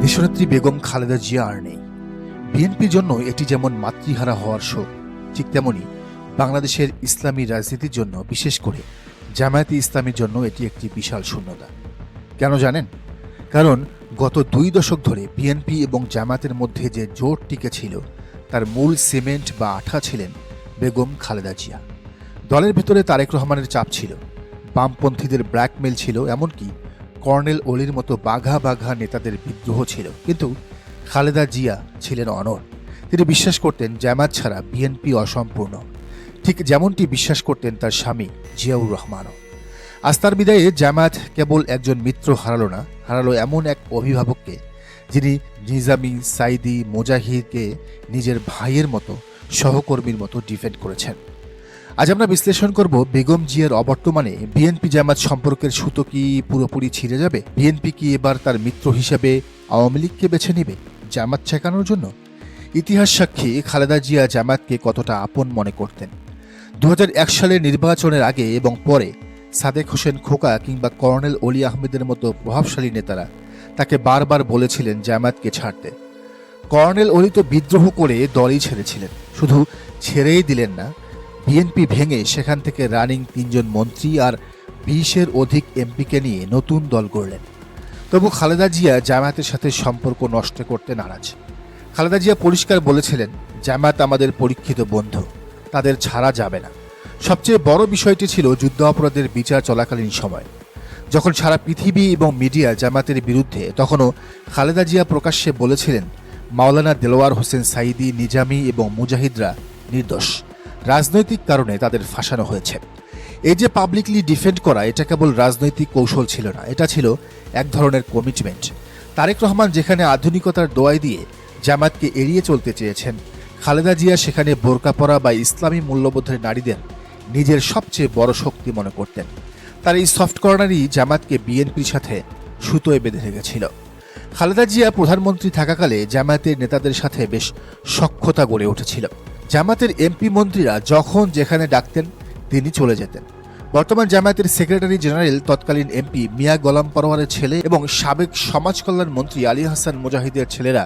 দেশনেত্রী বেগম খালেদা জিয়া আর নেই। বিএনপির জন্য এটি যেমন মাতৃহারা হওয়ার শোক, ঠিক তেমনি বাংলাদেশের ইসলামী রাজনীতির জন্য, বিশেষ করে জামায়াতে ইসলামীর জন্য এটি একটি বিশাল শূন্যতা। কেন জানেন? কারণ গত দুই দশক ধরে বিএনপি এবং জামায়াতের মধ্যে যে জোট টিকে ছিল তার মূল সিমেন্ট বা আঠা ছিলেন বেগম খালেদা জিয়া। দলের ভেতরে তারেক রহমানের চাপ ছিল, বামপন্থীদের ব্ল্যাকমেল ছিল, এমনকি কর্নেল অলির মতো বাঘা বাঘা নেতাদের বিদ্রোহ ছিল। কিন্তু খালেদা জিয়া ছিলেন অনর তিনি বিশ্বাস করতেন জামাত ছাড়া বিএনপি অসম্পূর্ণ। ঠিক যেমনটি বিশ্বাস করতেন তার স্বামী জিয়াউর রহমানও। আস্তার বিদায়ে জামায়াত কেবল একজন মিত্র হারালো না, হারালো এমন এক অভিভাবককে, যিনি নিজামি সাইদি মোজাহিদকে নিজের ভাইয়ের মতো, সহকর্মীর মতো ডিফেন্ড করেছেন। আজ আমরা বিশ্লেষণ করব বেগম জিয়ার অবর্তমানে বিএনপি জামাত সম্পর্কের সুতো কি পুরোপুরি ছিঁড়ে যাবে? বিএনপি কি এবার তার মিত্র হিসেবে আওয়ামী লীগকে বেছে নেবে? জামাত ছেকানোর জন্য? ইতিহাস সাক্ষী, খালেদা জিয়া জামাতকে কতটা আপন মনে করতেন? দু হাজার এক সালের নির্বাচনের আগে এবং পরে সাদেক হোসেন খোকা কিংবা কর্নেল অলি আহমেদের মতো প্রভাবশালী নেতারা তাকে বারবার বলেছিলেন জামাতকে ছাড়তে। কর্নেল অলি তো বিদ্রোহ করে দলই ছেড়েছিলেন। শুধু ছেড়েই দিলেন না বিএনপি ভেঙে সেখান থেকে রানিং তিনজন মন্ত্রী আর বিশের অধিক এমপিকে নিয়ে নতুন দল গড়লেন। তবু খালেদা জিয়া জামায়াতের সাথে সম্পর্ক নষ্ট করতে নারাজ। খালেদা জিয়া পরিষ্কার বলেছিলেন, জামায়াত আমাদের পরীক্ষিত বন্ধু, তাদের ছাড়া যাবে না। সবচেয়ে বড় বিষয়টি ছিল যুদ্ধ অপরাধের বিচার চলাকালীন সময়। যখন সারা পৃথিবী এবং মিডিয়া জামাতের বিরুদ্ধে তখনও খালেদা জিয়া প্রকাশ্যে বলেছিলেন, মাওলানা দেলোয়ার হোসেন সাইদি নিজামি এবং মুজাহিদরা নির্দোষ। রাজনৈতিক কারণে তাদের ফাঁসানো হয়েছে। এই যে পাবলিকলি ডিফেন্ড করা, এটা কেবল রাজনৈতিক কৌশল ছিল না, এটা ছিল এক ধরনের কমিটমেন্ট তারেক রহমান যেখানে আধুনিকতার দোয়াই দিয়ে জামাতকে এড়িয়ে চলতে চেয়েছেন, খালেদা জিয়া সেখানে বোরকা পরা বা ইসলামী মূল্যবোধের নারীদের নিজের সবচেয়ে বড় শক্তি মনে করতেন। তার এই সফট কর্নারই জামাতকে বিএনপির সাথে সুতোয় বেঁধে রেখেছিল। খালেদা জিয়া প্রধানমন্ত্রী থাকাকালে জামায়াতের নেতাদের সাথে বেশ সখ্যতা গড়ে উঠেছিল। জামাতের এমপি মন্ত্রীরা যখন যেখানে ডাকতেন, তিনি চলে যেতেন। বর্তমান জামায়াতের সেক্রেটারি জেনারেল, তৎকালীন এমপি মিয়া গোলাম পরোয়ারের ছেলে এবং সাবেক সমাজ কল্যাণ মন্ত্রী আলী হাসান মুজাহিদের ছেলেরা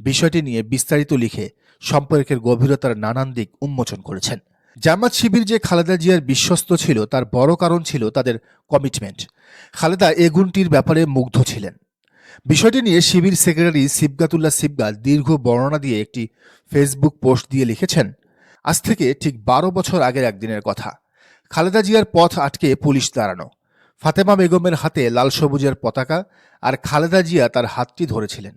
বিষয়টি নিয়ে বিস্তারিত লিখে সম্পর্কের গভীরতার নানান দিক উন্মোচন করেছেন। জামাত শিবির যে খালেদা জিয়ার বিশ্বস্ত ছিল, তার বড় কারণ ছিল তাদের কমিটমেন্ট খালেদা এ গুণটির ব্যাপারে মুগ্ধ ছিলেন। বিষয়টি নিয়ে শিবির সেক্রেটারি সিবগাতুল্লাহ সিবগাত দীর্ঘ বর্ণনা দিয়ে একটি ফেসবুক পোস্ট দিয়ে লিখেছেন, আজ থেকে ঠিক বারো বছর আগের একদিনের কথা। খালেদা জিয়ার পথ আটকে পুলিশ দাঁড়ানো। ফাতেমা বেগমের হাতে লাল সবুজের পতাকা আর খালেদা জিয়া তার হাতটি ধরেছিলেন।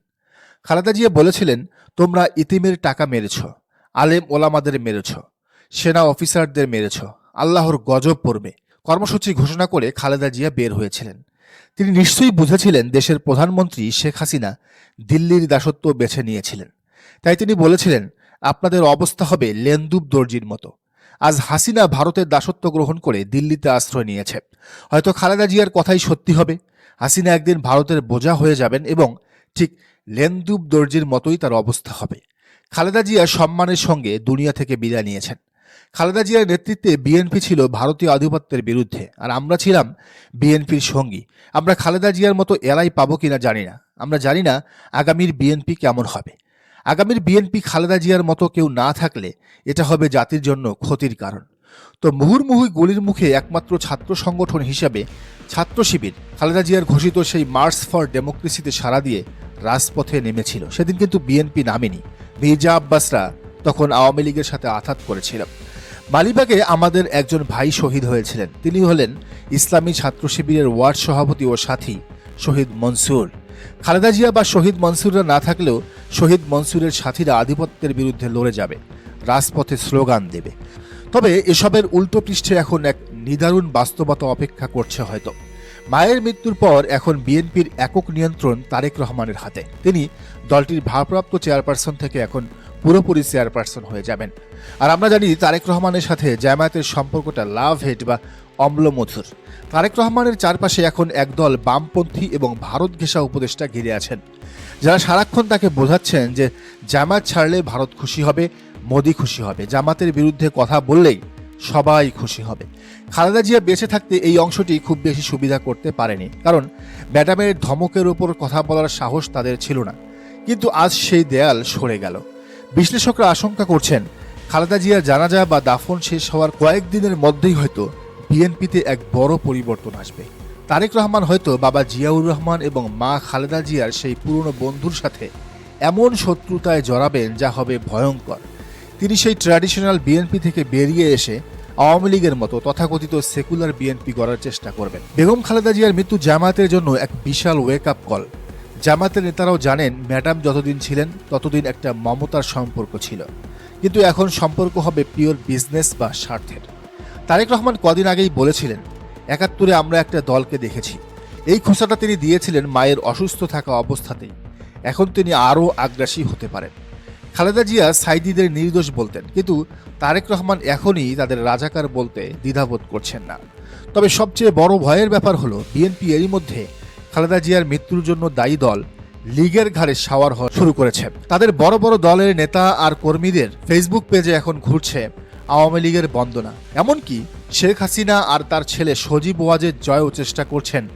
খালেদা জিয়া বলেছিলেন, তোমরা ইতিমের টাকা মেরেছ, আলেম ওলামাদের মেরেছ, সেনা অফিসারদের মেরেছ, আল্লাহর গজব পড়বে। কর্মসূচি ঘোষণা করে খালেদা জিয়া বের হয়েছিলেন। তিনি নিশ্চয়ই বুঝেছিলেন দেশের প্রধানমন্ত্রী শেখ হাসিনা দিল্লির দাসত্ব বেছে নিয়েছিলেন। তাই তিনি বলেছিলেন, আপনাদের অবস্থা হবে লেন্দুব দর্জির মতো। আজ হাসিনা ভারতের দাসত্ব গ্রহণ করে দিল্লিতে আশ্রয় নিয়েছে। হয়তো খালেদা জিয়ার কথাই সত্যি হবে। হাসিনা একদিন ভারতের বোঝা হয়ে যাবেন এবং ঠিক লেন্দুব দর্জির মতোই তার অবস্থা হবে। খালেদা জিয়া সম্মানের সঙ্গে দুনিয়া থেকে বিদায় নিয়েছেন। খালেদা জিয়ার নেতৃত্বে বিএনপি ছিল ভারতীয় আধিপত্যের বিরুদ্ধে, আর আমরা ছিলাম বিএনপির সঙ্গী। আমরা খালেদা জিয়ার মতো এলাই পাবো কিনা জানি না। আমরা জানি না আগামীর বিএনপি কেমন হবে। আগামীর বিএনপি খালেদা জিয়ার মতো কেউ না থাকলে এটা হবে জাতির জন্য ক্ষতির কারণ। তো মুহুর্মুহু গুলির মুখে একমাত্র ছাত্র সংগঠন হিসাবে ছাত্র শিবির খালেদা জিয়ার ঘোষিত সেই মার্চ ফর ডেমোক্রেসিতে সাড়া দিয়ে রাজপথে নেমেছিল। সেদিন কিন্তু বিএনপি নামেনি। মির্জা আব্বাসরা তখন আওয়ামী লীগের সাথে আঘাত করেছিল মালিবাগে আমাদের একজন ভাই শহীদ হয়েছিলেন। তিনি হলেন ইসলামী ছাত্র শিবিরের ওয়ার্ড সভাপতি ও সাথী শহীদ মনসুর। খালেদা জিয়া বা শহীদ মনসুররা না থাকলেও শহীদ মনসুরের সাথীরা আধিপত্যের বিরুদ্ধে লড়ে যাবে, রাজপথে স্লোগান দেবে। তবে এসবের উল্টো পৃষ্ঠে এখন এক নিদারুণ বাস্তবতা অপেক্ষা করছে হয়তো। মায়ের মৃত্যুর পর এখন বিএনপির একক নিয়ন্ত্রণ তারেক রহমানের হাতে। তিনি দলটির ভারপ্রাপ্ত চেয়ারপারসন থেকে এখন পুরোপুরি চেয়ারপারসন হয়ে যাবেন। আর আমরা জানি তারেক রহমানের সাথে জামায়াতের সম্পর্কটা লাভ হেড বা অম্লমধুর। তারেক রহমানের চারপাশে এখন একদল বামপন্থী এবং ভারত ঘেঁষা উপদেষ্টা ঘিরে আছেন। যারা সারাক্ষণ তাকে বোঝাচ্ছেন যে জামায়াত ছাড়লে ভারত খুশি হবে, মোদি খুশি হবে। জামাতের বিরুদ্ধে কথা বললেই সবাই খুশি হবে। খালেদা জিয়া বেঁচে থাকতে এই অংশটি খুব বেশি সুবিধা করতে পারেনি। কারণ ম্যাডামের ধমকের উপর কথা বলার সাহস তাদের ছিল না। কিন্তু আজ সেই দেয়াল সরে গেল। বিশ্লেষকরা আশঙ্কা করছেন, খালেদা জিয়ার জানাজা বা দাফন শেষ হওয়ার কয়েকদিনের মধ্যেই হয়তো বিএনপিতে এক বড় পরিবর্তন আসবে। তারেক রহমান হয়তো বাবা জিয়াউর রহমান এবং মা খালেদা জিয়ার সেই পুরনো বন্ধুর সাথে এমন শত্রুতায় জড়াবেন যা হবে ভয়ঙ্কর। তিনি সেই ট্র্যাডিশনাল বিএনপি থেকে বেরিয়ে এসে আওয়ামী লীগের মতো তথাকথিত সেকুলার বিএনপি গড়ার চেষ্টা করবেন। বেগম খালেদা জিয়ার মৃত্যু জামায়াতের জন্য এক বিশাল ওয়েক আপ কল জামায়াতের নেতারাও জানেন, ম্যাডাম যতদিন ছিলেন, ততদিন একটা মমতার সম্পর্ক ছিল। কিন্তু এখন সম্পর্ক হবে পিওর বিজনেস বা স্বার্থের। তারেক রহমান কদিন আগেই বলেছিলেন, একাত্তরে আমরা একটা দলকে দেখেছি। এই খোঁচাটা তিনি দিয়েছিলেন মায়ের অসুস্থ থাকা অবস্থাতেই। এখন তিনি আরও আগ্রাসী হতে পারেন। খালেদা জিয়া সাইদিদের নির্দোষ বলতেন, কিন্তু তারেক রহমান এখনই তাদের রাজাকার বলতে দ্বিধাবোধ করছেন না। তবে সবচেয়ে বড় ভয়ের ব্যাপার হলো, বিএনপি এরই মধ্যে খালেদা জিয়ার মৃত্যুর জন্য দায়ী দল লীগের ঘাড়ে সাওয়ার হওয়া শুরু করেছে। তাদের বড় বড় দলের নেতা আর কর্মীদের ফেসবুক পেজে এখন ঘুরছে আওয়ামী লীগের বন্দনা। এমনকি শেখ হাসিনা আর তার ছেলে সজীব ওয়াজের জয়ও চেষ্টা করছেন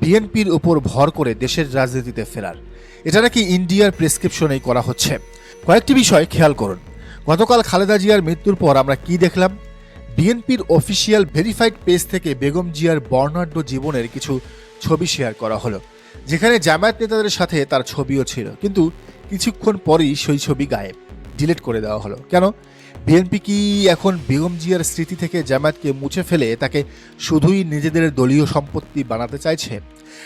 বিএনপির উপর ভর করে দেশের রাজনীতিতে ফেরার। এটা নাকি ইন্ডিয়ার প্রেসক্রিপশনেই করা হচ্ছে। কয়েকটি বিষয় খেয়াল করুন। গতকাল খালেদা জিয়ার মৃত্যুর পর আমরা কি দেখলাম? বিএনপির অফিসিয়াল ভেরিফাইড পেজ থেকে বেগম জিয়ার বর্ণাঢ্য জীবনের কিছু ছবি শেয়ার করা হলো। যেখানে জামায়াত নেতাদের সাথে তার ছবিও ছিল, কিন্তু কিছুক্ষণ পরই সেই ছবি গায়েব, ডিলিট করে দেওয়া হলো। কেন? বিএনপি কি এখন বেগম জিয়ার স্মৃতি থেকে জামায়াতকে মুছে ফেলে তাকে শুধুই নিজেদের দলীয় সম্পত্তি বানাতে চাইছে?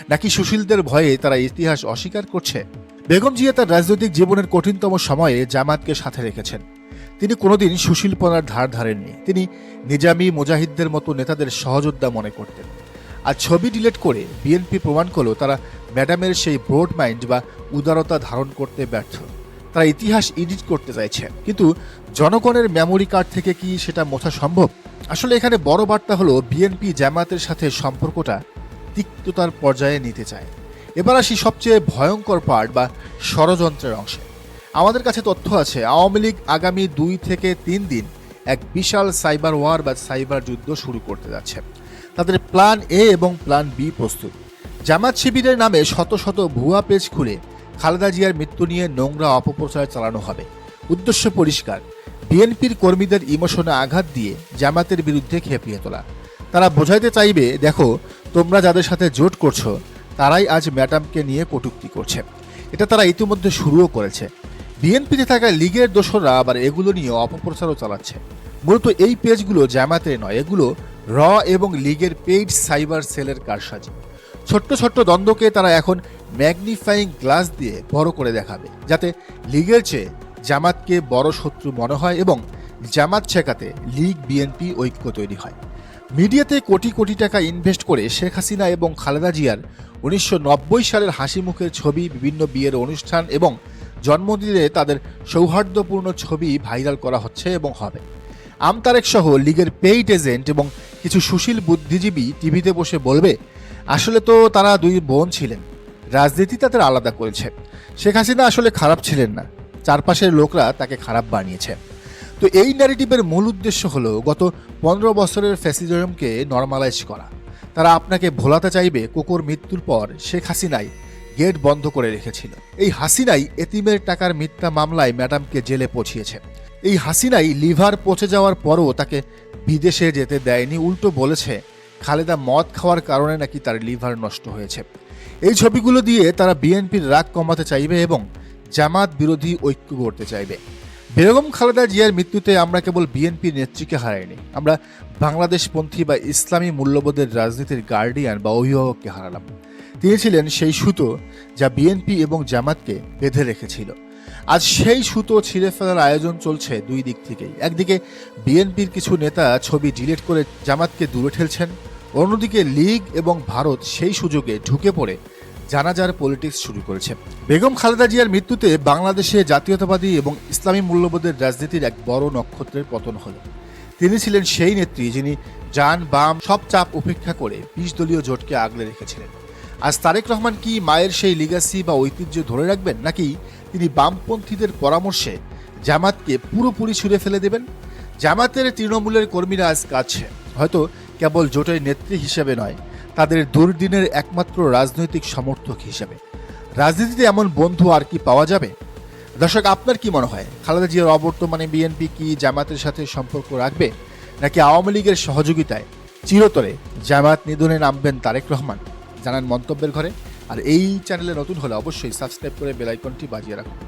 নাকি সুশীলদের ভয়ে তারা ইতিহাস অস্বীকার করছে? বেগম জিয়া তার রাজনৈতিক জীবনের কঠিনতম সময়ে জামায়াতকে সাথে রেখেছেন। তিনি কোনোদিন সুশীলপনার ধার ধারেননি। তিনি নিজামী মুজাহিদদের মতো নেতাদের সহযোদ্ধা মনে করতেন। আর ছবি ডিলিট করে বিএনপি প্রমাণ করল তারা ম্যাডামের সেই ব্রড মাইন্ড বা উদারতা ধারণ করতে ব্যর্থ। তারা ইতিহাস এডিট করতে চাইছে। কিন্তু জনগণের মেমোরি কার্ড থেকে কি সেটা মোছা সম্ভব? আসলে এখানে বড় বার্তা হলো বিএনপি জামায়াতের সাথে সম্পর্কটা তিক্ততার পর্যায়ে নিতে চায়। এবার আসি সবচেয়ে ভয়ঙ্কর পার্ট বা ষড়যন্ত্রের অংশে। আমাদের কাছে তথ্য আছে, আওয়ামী লীগ আগামী দুই থেকে তিন দিন এক বিশাল সাইবার ওয়ার বা সাইবার যুদ্ধ শুরু করতে যাচ্ছে। তাদের প্ল্যান এ এবং প্ল্যান বি প্রস্তুত। জামাত শিবিরের নামে শত শত ভুয়া পেজ খুলে খালেদা জিয়ার মৃত্যু নিয়ে নোংরা অপপ্রচার চালানো হবে। উদ্দেশ্য পরিষ্কার। বিএনপির কর্মীদের ইমোশনে আঘাত দিয়ে জামাতের বিরুদ্ধে খেপিয়ে তোলা। তারা বোঝাইতে চাইবে, দেখো, তোমরা যাদের সাথে জোট করছ, তারাই আজ ম্যাডামকে নিয়ে কটূক্তি করছে। এটা তারা ইতিমধ্যে শুরুও করেছে। বিএনপিতে থাকা লীগের দোসররা আবার এগুলো নিয়ে অপপ্রচারও চালাচ্ছে। মূলত এই পেজগুলো জামাতের নয়, এগুলো র এবং লীগের পেইড সাইবার সেলের কারসাজি। ছোট্ট ছোট্ট দ্বন্দ্বকে তারা এখন ম্যাগনিফাইং গ্লাস দিয়ে বড় করে দেখাবে, যাতে লিগের চেয়ে জামাতকে বড় শত্রু মনে হয় এবং জামাত ছেকাতে লীগ, বিএনপি ঐক্য তৈরি হয়। মিডিয়াতে কোটি কোটি টাকা ইনভেস্ট করে শেখ হাসিনা এবং খালেদা জিয়ার উনিশশো নব্বই সালের হাসি মুখের ছবি, বিভিন্ন বিয়ের অনুষ্ঠান এবং জন্মদিনে তাদের সৌহার্দ্যপূর্ণ ছবি ভাইরাল করা হচ্ছে এবং হবে। আমতারেক সহ লীগের পেইড এজেন্ট এবং কিছু সুশীল বুদ্ধিজীবী টিভিতে বসে বলবে, আসলে তো তারা দুই বোন ছিলেন। রাজনীতি তাদের আলাদা করেছে। শেখ হাসিনা আসলে খারাপ ছিলেন না। চারপাশের লোকরা তাকে খারাপ বানিয়েছে। তো এই ন্যারেটিভের মূল উদ্দেশ্য হলো গত পনেরো বছরের ফ্যাসিজমকে নর্মালাইজ করা। তারা আপনাকে ভোলাতে চাইবে কোকোর মৃত্যুর পর শেখ হাসিনাই গেট বন্ধ করে রেখেছিল। এই হাসিনাই এতিমের টাকার মিথ্যা মামলায় ম্যাডামকে জেলে পৌঁছিয়েছে এই হাসিনাই লিভার পচে যাওয়ার পরও তাকে বিদেশে যেতে দেয়নি, উল্টো বলেছে খালেদা মদ খাওয়ার কারণে নাকি তার লিভার নষ্ট হয়েছে। এই ছবিগুলো দিয়ে তারা বিএনপির রাগ কমাতে চাইবে এবং জামাত বিরোধী ঐক্য করতে চাইবে। বেগম খালেদা জিয়ার মৃত্যুতে আমরা কেবল বিএনপির নেত্রীকে হারাইনি, আমরা বাংলাদেশপন্থী বা ইসলামী মূল্যবোধের রাজনীতির গার্ডিয়ান বা অভিভাবককে হারালাম। তিনি ছিলেন সেই সুতো যা বিএনপি এবং জামাতকে বেঁধে রেখেছিল। আজ সেই সুতো ছিঁড়ে ফেলার আয়োজন চলছে দুই দিক থেকেই। একদিকে বিএনপির কিছু নেতা ছবি ডিলিট করে জামাতকে দূরে ঠেলছেন, অন্যদিকে লীগ এবং ভারত সেই সুযোগে ঢুকে পড়ে জানাজার পলিটিক্স শুরু করেছে। বেগম খালেদা জিয়ার মৃত্যুতে বাংলাদেশে জাতীয়তাবাদী এবং ইসলামী মূল্যবোধের রাজনীতির এক বড় নক্ষত্রের পতন হলো। তিনি ছিলেন সেই নেত্রী যিনি যান, বাম, সব চাপ উপেক্ষা করে বিশ দলীয় জোটকে আগলে রেখেছিলেন। আজ তারেক রহমান কি মায়ের সেই লিগাসি বা ঐতিহ্য ধরে রাখবেন নাকি তিনি বামপন্থীদের পরামর্শে জামাতকে পুরোপুরি ছুঁড়ে ফেলে দেবেন। জামাতের তৃণমূলের কর্মীরা আজ কাছে হয়তো কেবল জোটের নেত্রী হিসেবে নয়, তাদের দুর্দিনের একমাত্র রাজনৈতিক সমর্থক হিসেবে। রাজনীতিতে এমন বন্ধু আর কি পাওয়া যাবে? দর্শক, আপনার কি মনে হয়? খালেদা জিয়ার অবর্তমানে বিএনপি কি জামাতের সাথে সম্পর্ক রাখবে, নাকি আওয়ামী লীগের সহযোগিতায় চিরতরে জামাত নিধনে নামবেন তারেক রহমান? জানান মন্তব্যের ঘরে। আর এই চ্যানেলে নতুন হলে অবশ্যই সাবস্ক্রাইব করে বেলাইকনটি বাজিয়ে রাখুন।